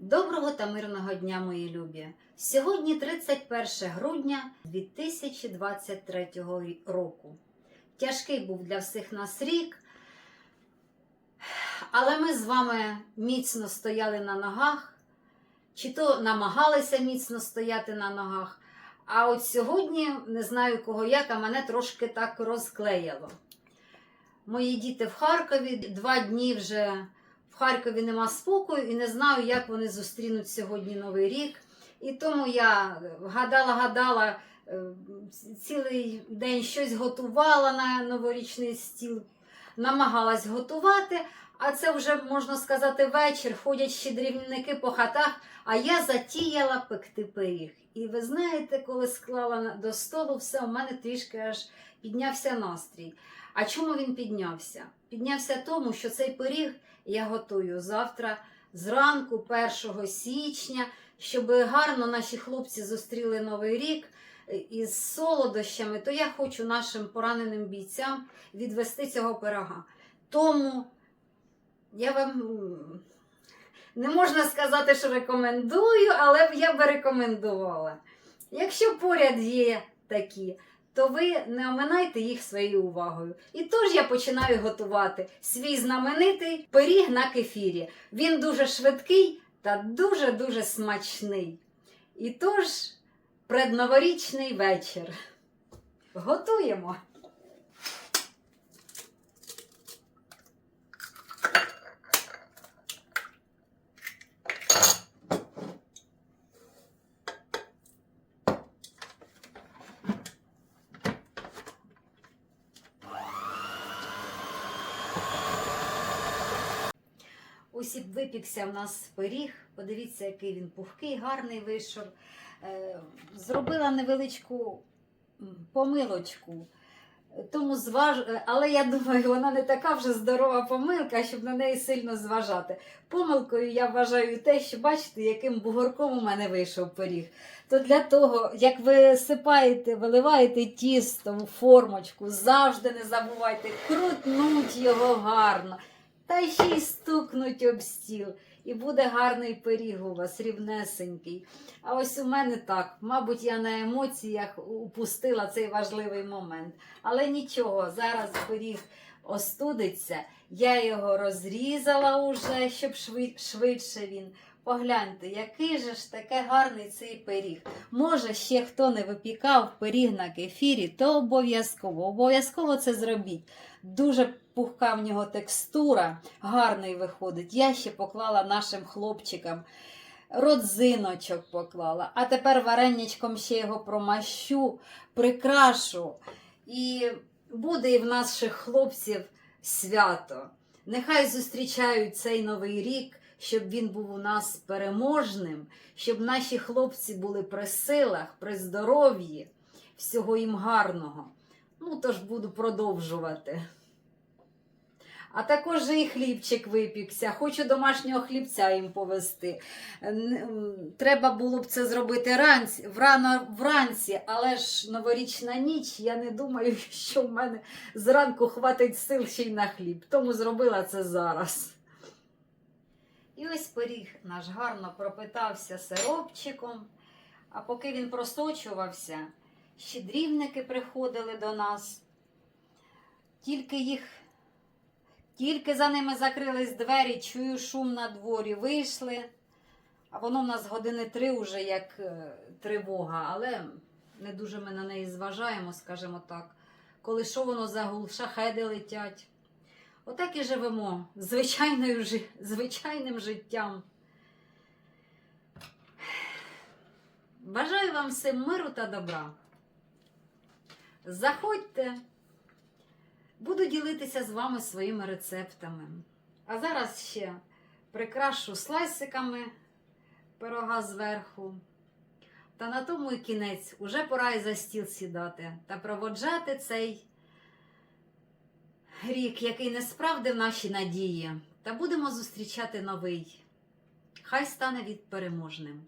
Доброго та мирного дня, мої любі! Сьогодні 31 грудня 2023 року. Тяжкий був для всіх нас рік, але ми з вами міцно стояли на ногах, чи то намагалися міцно стояти на ногах. А от сьогодні не знаю кого як, а мене трошки так розклеїло. Мої діти в Харкові два дні вже Харкові нема спокою і не знаю, як вони зустрінуть сьогодні Новий рік. І тому я гадала, гадала, е, цілий день щось готувала на новорічний стіл, намагалась готувати. А це вже можна сказати вечір. Ходять щедрівники по хатах, а я затіяла пекти пиріг. І ви знаєте, коли склала до столу, все у мене трішки аж піднявся настрій. А чому він піднявся? Піднявся тому, що цей пиріг я готую завтра зранку, 1 січня, щоб гарно наші хлопці зустріли Новий рік е, із солодощами, то я хочу нашим пораненим бійцям відвести цього пирога. Тому я вам не можна сказати, що рекомендую, але б я би рекомендувала. Якщо поряд є такі, то ви не оминайте їх своєю увагою. І тож я починаю готувати свій знаменитий пиріг на кефірі. Він дуже швидкий та дуже-дуже смачний. І тож предноворічний вечір. Готуємо. Ось і випікся в нас пиріг. Подивіться, який він пухкий, гарний вийшов. Е, Зробила невеличку помилочку. Тому зваж... Але я думаю, вона не така вже здорова помилка, щоб на неї сильно зважати. Помилкою я вважаю те, що бачите, яким бугорком у мене вийшов пиріг. То для того, як ви сипаєте, виливаєте тісто у формочку, завжди не забувайте крутнуть його гарно. Та ще й стукнуть об стіл. І буде гарний пиріг у вас, рівнесенький. А ось у мене так. Мабуть, я на емоціях упустила цей важливий момент. Але нічого, зараз пиріг остудиться. Я його розрізала уже, щоб швидше він. Погляньте, який же ж таке гарний цей пиріг. Може, ще хто не випікав пиріг на кефірі, то обов'язково. Обов'язково це зробіть. Дуже пухка в нього текстура, гарний виходить. Я ще поклала нашим хлопчикам. Родзиночок поклала, а тепер вареничком ще його промащу, прикрашу. І буде і в наших хлопців свято. Нехай зустрічають цей новий рік, щоб він був у нас переможним, щоб наші хлопці були при силах, при здоров'ї, всього їм гарного. Ну, тож буду продовжувати. А також і хлібчик випікся. Хочу домашнього хлібця їм повезти. Треба було б це зробити ранці, врано вранці, але ж новорічна ніч. Я не думаю, що в мене зранку хватить сил ще й на хліб. Тому зробила це зараз. І ось пиріг наш гарно пропитався сиропчиком. А поки він просочувався, щедрівники приходили до нас. Тільки їх, тільки за ними закрились двері, чую шум на дворі, вийшли. А воно в нас години три вже як е, тривога, але не дуже ми на неї зважаємо, скажімо так. Коли що воно за гул, шахеди летять. Отак і живемо звичайною, звичайним життям. Бажаю вам всім миру та добра. Заходьте, буду ділитися з вами своїми рецептами. А зараз ще прикрашу слайсиками пирога зверху. Та на тому і кінець уже пора і за стіл сідати та проводжати цей рік, який не справдив наші надії. Та будемо зустрічати новий. Хай стане від переможним.